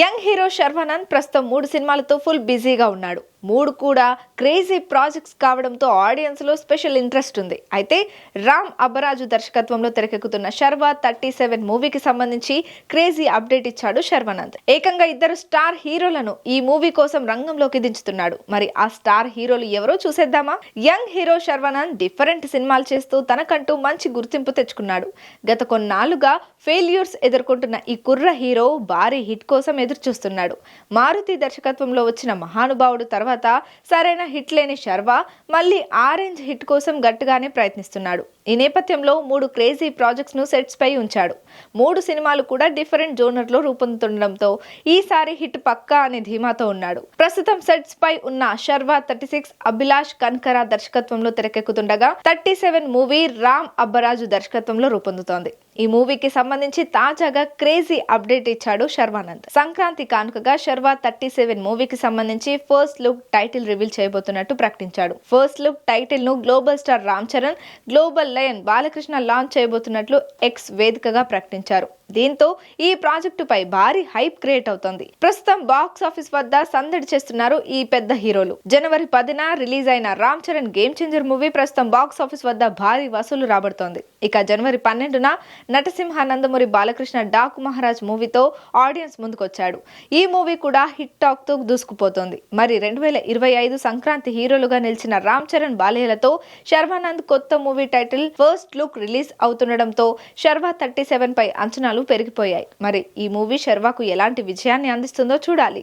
Young hero Sharwanand ప్రస్తుతం మూడు సినిమాలతో ఫుల్ బిజీగా ఉన్నాడు. మూడు కూడా క్రేజీ ప్రాజెక్ట్స్ కావడంతో ఆడియన్స్లో స్పెషల్ ఇంట్రెస్ట్ ఉంది. అయితే రామ్ అబ్బరాజు దర్శకత్వంలో తెరకెక్కుతున్న శర్వా థర్టీ సెవెన్ మూవీకి సంబంధించి క్రేజీ అప్డేట్ ఇచ్చాడు శర్వానంద్. ఏకంగా ఇద్దరు స్టార్ హీరోలను ఈ మూవీ కోసం రంగంలోకి దించుతున్నాడు. మరి ఆ స్టార్ హీరోలు ఎవరో చూసేద్దామా? యంగ్ హీరో శర్వానంద్ డిఫరెంట్ సినిమాలు చేస్తూ తనకంటూ మంచి గుర్తింపు తెచ్చుకున్నాడు. గత కొన్నాళ్ళుగా ఫెయిల్యూర్స్ ఎదుర్కొంటున్న ఈ కుర్ర హీరో భారీ హిట్ కోసం ఎదురు చూస్తున్నాడు మారుతి దర్శకత్వంలో వచ్చిన మహానుభావుడు తర్వాత సరైన హిట్ లేని శర్వా మళ్ళీ ఆరెంజ్ హిట్ కోసం గట్టిగానే ప్రయత్నిస్తున్నాడు. ఈ నేపథ్యంలో మూడు క్రేజీ ప్రాజెక్ట్స్ను సెట్స్ పై ఉంచాడు. మూడు సినిమాలు కూడా డిఫరెంట్ జోనర్లో రూపొందుతుండడంతో ఈసారి హిట్ పక్కా అనే ధీమాతో ఉన్నాడు. ప్రస్తుతం సెట్స్ పై ఉన్న శర్వా థర్టీ సిక్స్ అభిలాష్ కన్కరా దర్శకత్వంలో తెరకెక్కుతుండగా thirty seven movie Ram Abbaraju దర్శకత్వంలో రూపొందుతోంది. ఈ మూవీకి సంబంధించి తాజాగా క్రేజీ అప్డేట్ ఇచ్చాడు శర్వానంద్. సంక్రాంతి కానుకగా శర్వా థర్టీ సెవెన్ మూవీకి సంబంధించి ఫస్ట్ లుక్ టైటిల్ రివీల్ చేయబోతున్నట్టు ప్రకటించాడు. ఫస్ట్ లుక్ టైటిల్ను global star Ram Charan global lion Balakrishna launch చేయబోతున్నట్లు X వేదికగా ప్రకటించారు. దీంతో ఈ ప్రాజెక్టుపై భారీ హైప్ క్రియేట్ అవుతోంది. ప్రస్తుతం బాక్స్ ఆఫీస్ వద్ద సందడి చేస్తున్నారు ఈ పెద్ద హీరోలు. జనవరి పదిన రిలీజ్ అయిన Ram Charan game changer movie ప్రస్తుతం బాక్స్ ఆఫీస్ వద్ద భారీ వసూలు రాబడుతోంది. ఇక జనవరి పన్నెండున నటసింహ నందమూరి బాలకృష్ణ డాకు మహారాజ్ మూవీతో ఆడియన్స్ ముందుకొచ్చాడు. ఈ మూవీ కూడా హిట్ టాక్తో దూసుకుపోతోంది. మరి రెండు వేల ఇరవై ఐదు సంక్రాంతి హీరోలుగా నిలిచిన రామ్ చరణ్ బాలయ్యలతో శర్వానంద్ కొత్త movie title first look release అవుతుండడంతో Sharwa thirty seven పై అంచనాలు పెరిగిపోయాయి. మరి ఈ మూవీ శర్వాకు ఎలాంటి విజయాన్ని అందిస్తుందో చూడాలి.